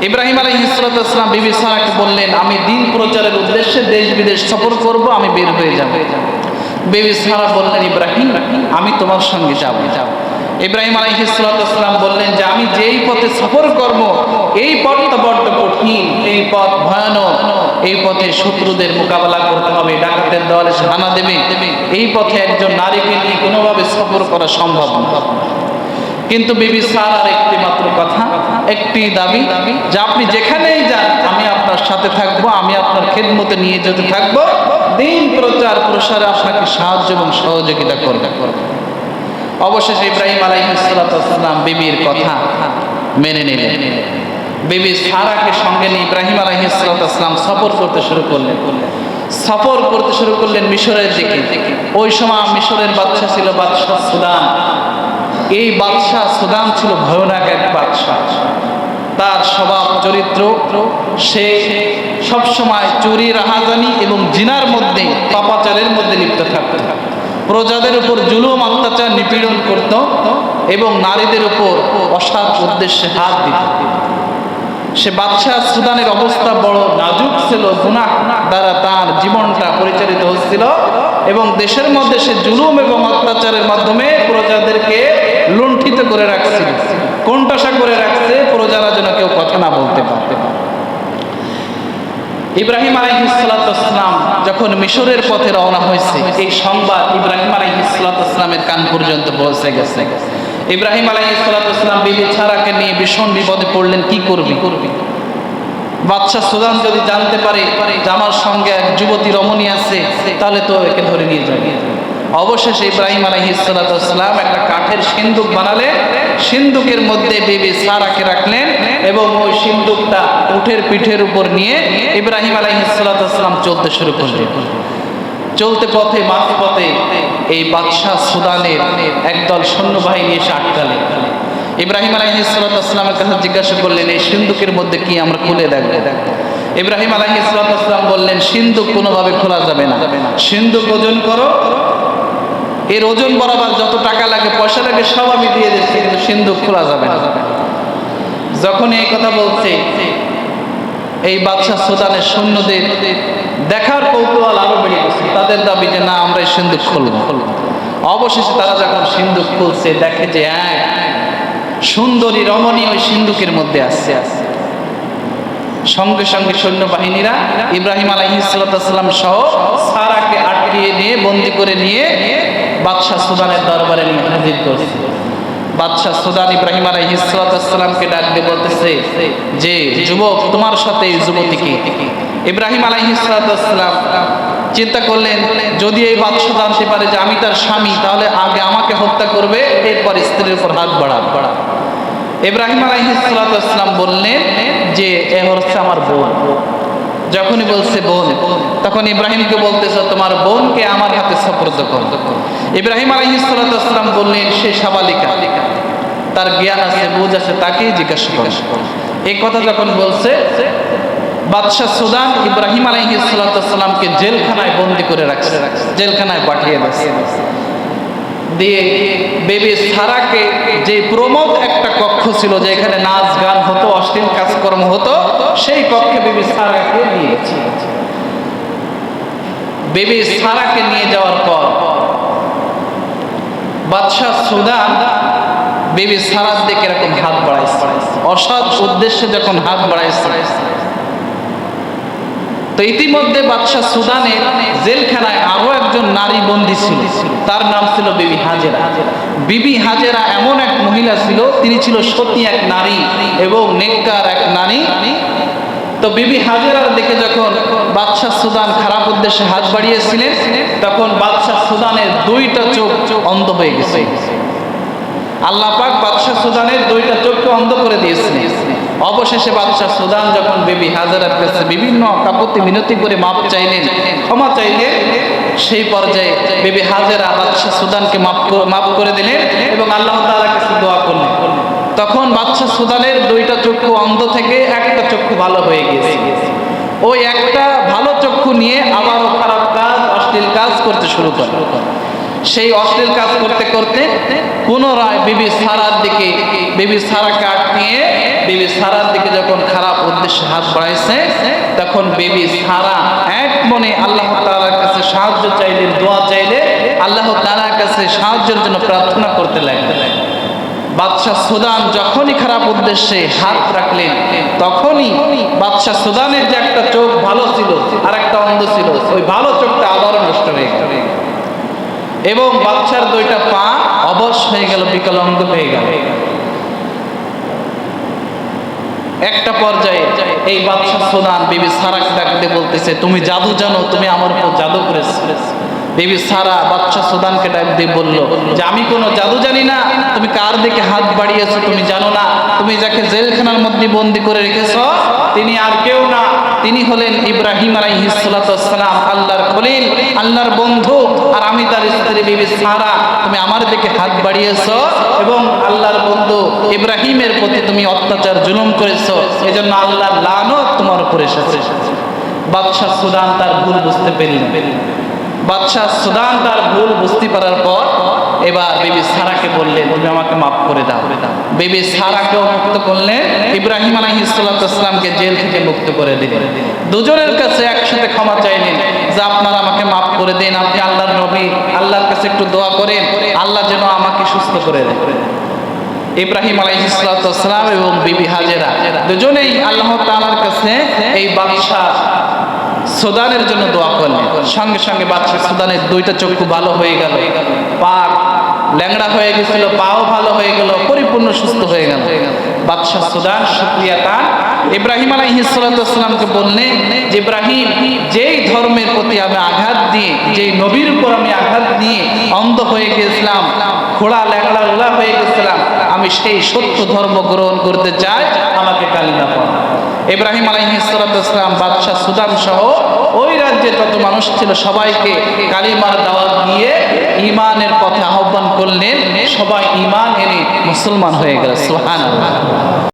ইব্রাহিম আলী ইসলাতাম বিবি সারাকে বললেন, আমি দিন প্রচারের উদ্দেশ্যে দেশ বিদেশ সফর করব, আমি বের হয়ে যাব। বিবি সারা বললেন, ইব্রাহিম, আমি তোমার সঙ্গে যাব। যাব ইব্রাহিম আলী ইসলাতাম বললেন যে, আমি যেই পথে সফর করব, এই পথটা বড্ড কঠিন, এই পথ ভয়ানক। এই পথে শত্রুদের মোকাবেলা করতে হবে, ডাকাতের দলে হানা দেবে। এই পথে একজন নারীকে নিয়ে কোনোভাবে সফর করা সম্ভব না। কিন্তু বিবি সারার একটি মাত্র কথা, একটি দাবি, যে আপনি যেখানেই যান, আমি আপনার সাথে থাকব, আমি আপনার খেদমতে নিয়ে যেতে থাকব, দিন প্রচার প্রসারে আপনাকে সাহায্য এবং সহযোগিতা করবে। অবশেষে ইব্রাহিম আলাইহিসাল্লাম বিবির কথা মেনে নিলেন। বিবি সারাকে সঙ্গে নিয়ে ইব্রাহিম আলাইহিসাল্লাম সফর করতে শুরু করলেন। সফর করতে শুরু করলেন মিশরের দিকে। ওই সময় মিশরের বাদশা ছিল বাদশাহ সুদান এই বাদশাহ সুদাম ছিল ভয়ানক এক বাদশাহ। তার স্বভাব, চরিত্র, সে সবসময় চুরি রাহাজানি এবং জিনার মধ্যে, পাপাচারের মধ্যে লিপ্ত থাকত। প্রজাদের উপর জুলুম, অত্যাচার, নিপীড়ন করত এবং নারীদের উপর অসৎ উদ্দেশ্যে হাত দিত। সে বাদশাহ সুদানের অবস্থা বড় নাজুক ছিল, গুনাহ দ্বারা তার জীবনটা পরিচালিত হচ্ছিল এবং দেশের মধ্যে সে জুলুম এবং অত্যাচারের মাধ্যমে প্রজাদেরকে লুণ্ঠিত করে রাখছে। কোনটাশা করে রাখছে, প্রজারা যেন কেউ কথা না বলতে পারতে ইব্রাহিম আলাইহিসালাম যখন মিশরের পথে রওনা হয়েছে, এই সংবাদ ইব্রাহিম আলাইহিসালামের কান পর্যন্ত পৌঁছে গেছে। ইব্রাহিম আলাইহিসালাম বিবি ছাড়াকে নিয়ে ভীষণ বিপদে পড়লেন, কি করবি? করবি বাদশাহ সুদান যদি জানতে পারে যে আমার সঙ্গে এক যুবতী রমণী আছে, তাহলে তো একে ধরে নিয়ে যাবে। অবশেষে ইব্রাহিম আলহিসাল্লাম একটা কাঠের সিন্দুক বানালে সিন্দুকের মধ্যে বেবি সারাকে রাখলেন এবং ওই সিন্দুকটা উঠের পিঠের উপর নিয়ে ইব্রাহিম আলহিসাল্লাম চলতে শুরু করলেন। চলতে পথে, মাঝ পথে এই বাদশাহ সুদানের একদল সৈন্যবাহিনী এসে আটকালেন। ইব্রাহিম আলাইহিসালামের কাছে জিজ্ঞাসা করলেন, এই সিন্ধুকের মধ্যে কি আমরা খুলে দেখব? ইব্রাহিম আলাইহিসালাম বললেন সিন্ধুক কোনোভাবে খোলা যাবে না। সিন্ধুক ওজন করো এর ওজন বরাবর যত টাকা লাগে, পয়সা লাগে, সব আমি দিয়ে দিচ্ছি, কিন্তু সিন্ধুক খোলা যাবে না। যখন এই কথা বলছে, এই বাদশাহ সুদানের সৈন্যদের দেখার কৌতূহল আরও বেড়ে গেছে। তাদের দাবি যে, না, আমরা এই সিন্ধুক খুলবো অবশেষে তারা যখন সিন্ধুক খুলছে, দেখে যে এক সুন্দরী রমণী ওই সিন্ধুকের মধ্যে আসছে সঙ্গে সঙ্গে সৈন্যবাহিনীরা ইব্রাহিম আলহিসাল্লাম সহ সারাকে আটকিয়ে নিয়ে, বন্দি করে নিয়ে বাদশাহ সুদানের দরবারে নিয়ে হাজির করছে। বাদশাহ সুদান ইব্রাহিম আলহিসাল্লামকে ডাক দিয়ে বলতেছে, যে যুবক, তোমার সাথে এই যুবতীকে। ইব্রাহিম আলহিসাল্লাম চিন্তা করলেন, যদি এই বাদশাহ জানতে পারে যে আমি তার স্বামী, তাহলে আগে আমাকে হত্যা করবে, এরপর স্ত্রীর উপর হাত বাড়া বাড়া ইব্রাহিম আলাইহিসালাম বললেন, যে এ হচ্ছে আমার বোন। যখনই বলছে বোন, তখন ইব্রাহিমকে বলতেছে, তোমার বোনকে আমার হাতে সফরদ কর। ইব্রাহিম আলাইহিসালাম বললেন, সে সাবালিকা। তার জ্ঞান আছে, বুঝ আছে, তাকেই জিজ্ঞাসা করে। এই কথা যখন বলছে, বাদশাহ সুদান ইব্রাহিম আলাইহিসালামকে জেলখানায় বন্দি করে রাখছে, জেলখানায় পাঠিয়ে দিচ্ছে দিয়ে বেবি সারাকে যে প্রমোদ একটা কক্ষ ছিল যেখানে নাচ, গান হতো, অশ্লীল কাজকর্ম হতো, সেই কক্ষে বেবি সারাকে নিয়েছে বেবি সারাকে নিয়ে যাওয়ার পর বাদশাহ সুদান বেবি সারার দিকে এরকম হাত বাড়াইছে। অসৎ উদ্দেশ্যে যখন হাত বাড়াইছে, তো ইতিমধ্যে বাদশাহ সুদানের জেলখানায় আরও একজন নারী বন্দী ছিল। তার নাম ছিল বিবি হাজেরা। বিবি হাজেরা এমন এক মহিলা ছিল, তিনি ছিল সতী এক নারী এবং নেককার এক নারী। তো বিবি হাজেরার দেখে যখন বাদশাহ সুদান খারাপ উদ্দেশ্যে হাত বাড়িয়েছিলেন, তখন বাদশাহ সুদানের দুইটা চোখ অন্ধ হয়ে গেছে। আল্লাহ পাক বাদশাহ সুদানের দুইটা চোখকে অন্ধ করে দিয়েছিলেন। অবশেষে বাদশাহ সুদান যখন বেবি হাজারার কাছে বিভিন্ন কাপতি মিনতি করে মাপ চাইলেন, ক্ষমা চাইলেন সেই পর্যায়ে বেবি হাজারা বাদশাহ সুদানকে মাপ মাফ করে দিলেন এবং আল্লাহ তাআলার কাছে দোয়া করলেন। তখন বাদশাহ সুদানের দুইটা চক্ষু অন্ধ থেকে একটা চক্ষু ভালো হয়ে গেছে ওই একটা ভালো চক্ষু নিয়ে আবারও খারাপ কাজ, অশ্লীল কাজ করতে শুরু করে। সেই অশ্লীল কাজ করতে করতে পুনরায় বিবি সারার দিকে, বিবি সারাকে আটকিয়ে সারার দিকে যখন খারাপ উদ্দেশ্যে হাত বাড়াইছে, তখন বিবি সারা এক মনে আল্লাহ তাআলার কাছে সাহায্য চাইলেন দোয়া চাইলে আল্লাহ তাআলার কাছে সাহায্যের জন্য প্রার্থনা করতে লাগলেন। বাদশাহ সুদান যখনই খারাপ উদ্দেশ্যে হাত রাখলেন, তখনই বাদশাহ সুদানের যে একটা চোখ ভালো ছিল আর একটা অন্ধ ছিল, ওই ভালো চোখটা আবারও নষ্ট হয়ে গেল। এবং বাচ্চার দুইটা পা অবশ হয়ে গেল, বিকলাঙ্গ হয়ে গেল। একটা পর্যায়ে এই বাদশাহ সুদান বিবি সারাকে ডাকতে বলতেছে, তুমি জাদু জানো, তুমি আমার উপর জাদু করেছ। বিবি সারা বাচ্চা সুদানকে ডাক দিয়ে বলল, যে আমি কোনো জাদু জানি না, তুমি কার দিকে হাত বাড়িয়েছো তুমি জানো না, তুমি যাকে জেলখানার মধ্যে বন্দি করে রেখেছ, তিনি আর কেউ না। তিনি হলেন ইব্রাহিম আলাইহিসসালাম আল্লাহর খলিল, আল্লাহর বন্ধু, আর আমি তার স্ত্রী বিবি সারা, তুমি আমার দিকে হাত বাড়িয়েছো এবং আল্লাহর বন্ধু ইব্রাহিমের প্রতি তুমি অত্যাচার জুলুম করেছ, এজন্য আল্লাহর লানত তোমার উপরে এসেছে। বাদশাহ সুদান তার ভুল বুঝতে পেলেন বাদশাহ সুদান তার ভুল বুঝতে পারার পর এবার বিবি সারাকে বললেন তুমি আমাকে মাফ করে দাও। বিবি সারাকেও মুক্ত করলেন ইব্রাহিম আলাইহিসসালামকে জেল থেকে মুক্ত করে দিলেন দুজনের কাছে একসাথে ক্ষমা চাইলেন, যে আপনারা আমাকে মাফ করে দিন, আপনি আল্লাহর নবী, আল্লাহর কাছে একটু দোয়া করেন, আল্লাহ যেন আমাকে সুস্থ করে দেন। ইব্রাহিম আলাইহিসসালাম এবং বিবি হাজেরা দুজনেই আল্লাহ তাআলার কাছে এই বাদশাহ সুদানের জন্য দোয়া করলেন। সঙ্গে সঙ্গে বাদশাহ সুদানের দুইটা চক্ষু ভালো হয়ে গেল। পা ল্যাংড়া হয়ে গেছিল, পাও ভালো হয়ে গেল, পরিপূর্ণ সুস্থ হয়ে গেল। বাদশাহ সুদান শুক্রিয়া তার ইব্রাহিম আলাইহিসসালামকে বললেন যে ইব্রাহিম, যেই ধর্মের প্রতি আমি আঘাত দিয়ে, যেই নবীর উপর আমি আঘাত দিয়ে অন্ধ হয়ে গেছিলাম খোড়া ল্যাংড়া উলা হয়ে গেছিলাম। আমি সেই সত্য ধর্ম গ্রহণ করতে চাই, আমাকে কালিমা পড়া ইব্রাহিম আলহিসাম বাদশাহ সুদান সহ ওই রাজ্যে যত মানুষ ছিল, সবাইকে কালিমার দাওয়াত দিয়ে ইমানের পথে আহ্বান করলেন। সবাই ইমান এনে মুসলমান হয়ে গেল। সুবহানাল্লাহ।